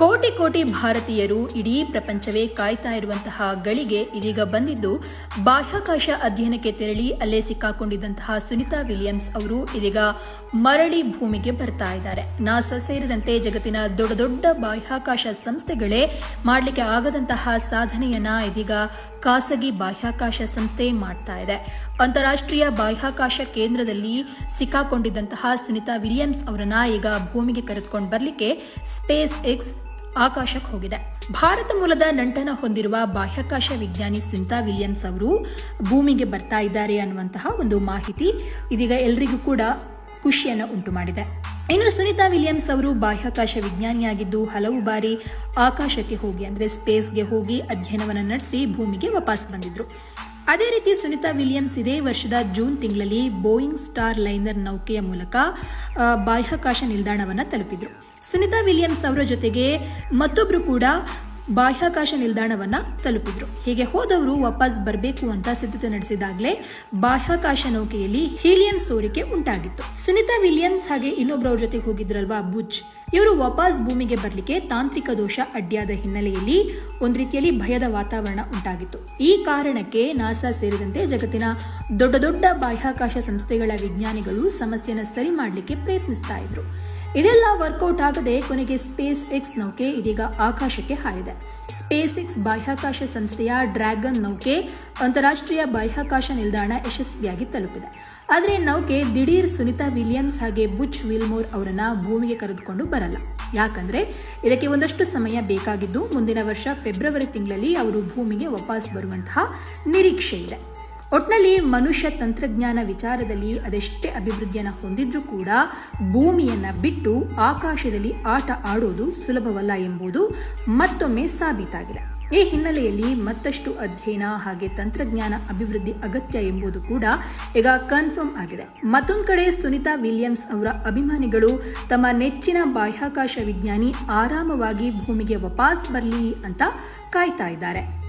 ಕೋಟಿ ಕೋಟಿ ಭಾರತೀಯರು ಇಡೀ ಪ್ರಪಂಚವೇ ಕಾಯ್ತಾ ಇರುವಂತಹ ಗಳಿಗೆ ಇದೀಗ ಬಂದಿದ್ದು, ಬಾಹ್ಯಾಕಾಶ ಅಧ್ಯಯನಕ್ಕೆ ತೆರಳಿ ಅಲ್ಲೇ ಸಿಕ್ಕಾಕೊಂಡಿದ್ದಂತಹ ಸುನಿತಾ ವಿಲಿಯಮ್ಸ್ ಅವರು ಇದೀಗ ಮರಳಿ ಭೂಮಿಗೆ ಬರ್ತಾ ಇದ್ದಾರೆ. ನಾಸಾ ಸೇರಿದಂತೆ ಜಗತ್ತಿನ ದೊಡ್ಡ ದೊಡ್ಡ ಬಾಹ್ಯಾಕಾಶ ಸಂಸ್ಥೆಗಳೇ ಮಾಡಲಿಕ್ಕೆ ಆಗದಂತಹ ಸಾಧನೆಯನ್ನ ಇದೀಗ ಖಾಸಗಿ ಬಾಹ್ಯಾಕಾಶ ಸಂಸ್ಥೆ ಮಾಡ್ತಾ ಇದೆ. ಅಂತಾರಾಷ್ಟ್ರೀಯ ಬಾಹ್ಯಾಕಾಶ ಕೇಂದ್ರದಲ್ಲಿ ಸಿಕ್ಕಾಕೊಂಡಿದ್ದಂತಹ ಸುನಿತಾ ವಿಲಿಯಮ್ಸ್ ಅವರನ್ನ ಈಗ ಭೂಮಿಗೆ ಕರೆದುಕೊಂಡು ಬರಲಿಕ್ಕೆ ಸ್ಪೇಸ್ ಎಕ್ಸ್ ಆಕಾಶಕ್ಕೆ ಹೋಗಿದೆ. ಭಾರತ ಮೂಲದ ನಂಟನ ಹೊಂದಿರುವ ಬಾಹ್ಯಾಕಾಶ ವಿಜ್ಞಾನಿ ಸುನಿತಾ ವಿಲಿಯಮ್ಸ್ ಅವರು ಭೂಮಿಗೆ ಬರ್ತಾ ಇದ್ದಾರೆ ಅನ್ನುವಂತಹ ಒಂದು ಮಾಹಿತಿ ಇದೀಗ ಎಲ್ರಿಗೂ ಕೂಡ ಖುಷಿಯನ್ನು ಉಂಟು ಮಾಡಿದೆ ಇನ್ನು ಸುನಿತಾ ವಿಲಿಯಮ್ಸ್ ಅವರು ಬಾಹ್ಯಾಕಾಶ ವಿಜ್ಞಾನಿಯಾಗಿದ್ದು ಹಲವು ಬಾರಿ ಆಕಾಶಕ್ಕೆ ಹೋಗಿ, ಅಂದ್ರೆ ಸ್ಪೇಸ್ಗೆ ಹೋಗಿ ಅಧ್ಯಯನವನ್ನು ನಡೆಸಿ ಭೂಮಿಗೆ ವಾಪಸ್ ಬಂದಿದ್ರು. ಅದೇ ರೀತಿ ಸುನಿತಾ ವಿಲಿಯಮ್ಸ್ ಇದೇ ವರ್ಷದ ಜೂನ್ ತಿಂಗಳಲ್ಲಿ ಬೋಯಿಂಗ್ ಸ್ಟಾರ್ ಲೈನರ್ ನೌಕೆಯ ಮೂಲಕ ಬಾಹ್ಯಾಕಾಶ ನಿಲ್ದಾಣವನ್ನು ತಲುಪಿದ್ರು. ಸುನಿತಾ ವಿಲಿಯಮ್ಸ್ ಅವರ ಜೊತೆಗೆ ಮತ್ತೊಬ್ಬರು ಕೂಡ ಬಾಹ್ಯಾಕಾಶ ನಿಲ್ದಾಣವನ್ನ ತಲುಪಿದ್ರು. ಹೀಗೆ ಹೋದವರು ವಾಪಸ್ ಬರಬೇಕು ಅಂತ ಸಿದ್ಧತೆ ನಡೆಸಿದಾಗಲೇ ಬಾಹ್ಯಾಕಾಶ ನೌಕೆಯಲ್ಲಿ ಹೀಲಿಯಂ ಸೋರಿಕೆ ಉಂಟಾಗಿತ್ತು. ಸುನಿತಾ ವಿಲಿಯಮ್ಸ್ ಹಾಗೆ ಇನ್ನೊಬ್ಬರವ್ರ ಜೊತೆಗೆ ಹೋಗಿದ್ರಲ್ವಾ ಬುಜ್? ಇವರು ವಾಪಸ್ ಭೂಮಿಗೆ ಬರಲಿಕ್ಕೆ ತಾಂತ್ರಿಕ ದೋಷ ಅಡ್ಡಿಯಾದ ಹಿನ್ನೆಲೆಯಲ್ಲಿ ಒಂದು ರೀತಿಯಲ್ಲಿ ಭಯದ ವಾತಾವರಣ ಉಂಟಾಗಿತ್ತು. ಈ ಕಾರಣಕ್ಕೆ ನಾಸಾ ಸೇರಿದಂತೆ ಜಗತ್ತಿನ ದೊಡ್ಡ ದೊಡ್ಡ ಬಾಹ್ಯಾಕಾಶ ಸಂಸ್ಥೆಗಳ ವಿಜ್ಞಾನಿಗಳು ಸಮಸ್ಯೆನ ಸರಿ ಮಾಡಲಿಕ್ಕೆ ಪ್ರಯತ್ನಿಸ್ತಾ ಇದ್ರು. ಇದೆಲ್ಲ ವರ್ಕೌಟ್ ಆಗದೆ ಕೊನೆಗೆ ಸ್ಪೇಸ್ ಎಕ್ಸ್ ನೌಕೆ ಇದೀಗ ಆಕಾಶಕ್ಕೆ ಹಾರಿದೆ. ಸ್ಪೇಸ್ ಎಕ್ಸ್ ಬಾಹ್ಯಾಕಾಶ ಸಂಸ್ಥೆಯ ಡ್ರ್ಯಾಗನ್ ನೌಕೆ ಅಂತಾರಾಷ್ಟ್ರೀಯ ಬಾಹ್ಯಾಕಾಶ ನಿಲ್ದಾಣ ಯಶಸ್ವಿಯಾಗಿ ತಲುಪಿದೆ. ಆದರೆ ನೌಕೆ ದಿಢೀರ್ ಸುನಿತಾ ವಿಲಿಯಮ್ಸ್ ಹಾಗೆ ಬುಚ್ ವಿಲ್ಮೋರ್ ಅವರನ್ನ ಭೂಮಿಗೆ ಕರೆದುಕೊಂಡು ಬರಲ್ಲ. ಯಾಕಂದ್ರೆ ಇದಕ್ಕೆ ಒಂದಷ್ಟು ಸಮಯ ಬೇಕಾಗಿದ್ದು ಮುಂದಿನ ವರ್ಷ ಫೆಬ್ರವರಿ ತಿಂಗಳಲ್ಲಿ ಅವರು ಭೂಮಿಗೆ ವಾಪಸ್ ಬರುವಂತಹ ನಿರೀಕ್ಷೆ ಇದೆ ಒಟ್ನಲ್ಲಿ ಮನುಷ್ಯ ತಂತ್ರಜ್ಞಾನ ವಿಚಾರದಲ್ಲಿ ಅದೆಷ್ಟೇ ಅಭಿವೃದ್ಧಿಯನ್ನು ಹೊಂದಿದ್ರೂ ಕೂಡ ಭೂಮಿಯನ್ನು ಬಿಟ್ಟು ಆಕಾಶದಲ್ಲಿ ಆಟ ಆಡೋದು ಸುಲಭವಲ್ಲ ಎಂಬುದು ಮತ್ತೊಮ್ಮೆ ಸಾಬೀತಾಗಿದೆ. ಈ ಹಿನ್ನೆಲೆಯಲ್ಲಿ ಮತ್ತಷ್ಟು ಅಧ್ಯಯನ ಹಾಗೆ ತಂತ್ರಜ್ಞಾನ ಅಭಿವೃದ್ಧಿ ಅಗತ್ಯ ಎಂಬುದು ಕೂಡ ಈಗ ಕನ್ಫರ್ಮ್ ಆಗಿದೆ. ಮತ್ತೊಂದು ಕಡೆ ಸುನಿತಾ ವಿಲಿಯಮ್ಸ್ ಅವರ ಅಭಿಮಾನಿಗಳು ತಮ್ಮ ನೆಚ್ಚಿನ ಬಾಹ್ಯಾಕಾಶ ವಿಜ್ಞಾನಿ ಆರಾಮವಾಗಿ ಭೂಮಿಗೆ ವಾಪಸ್ ಬರಲಿ ಅಂತ ಕಾಯ್ತಾ ಇದ್ದಾರೆ.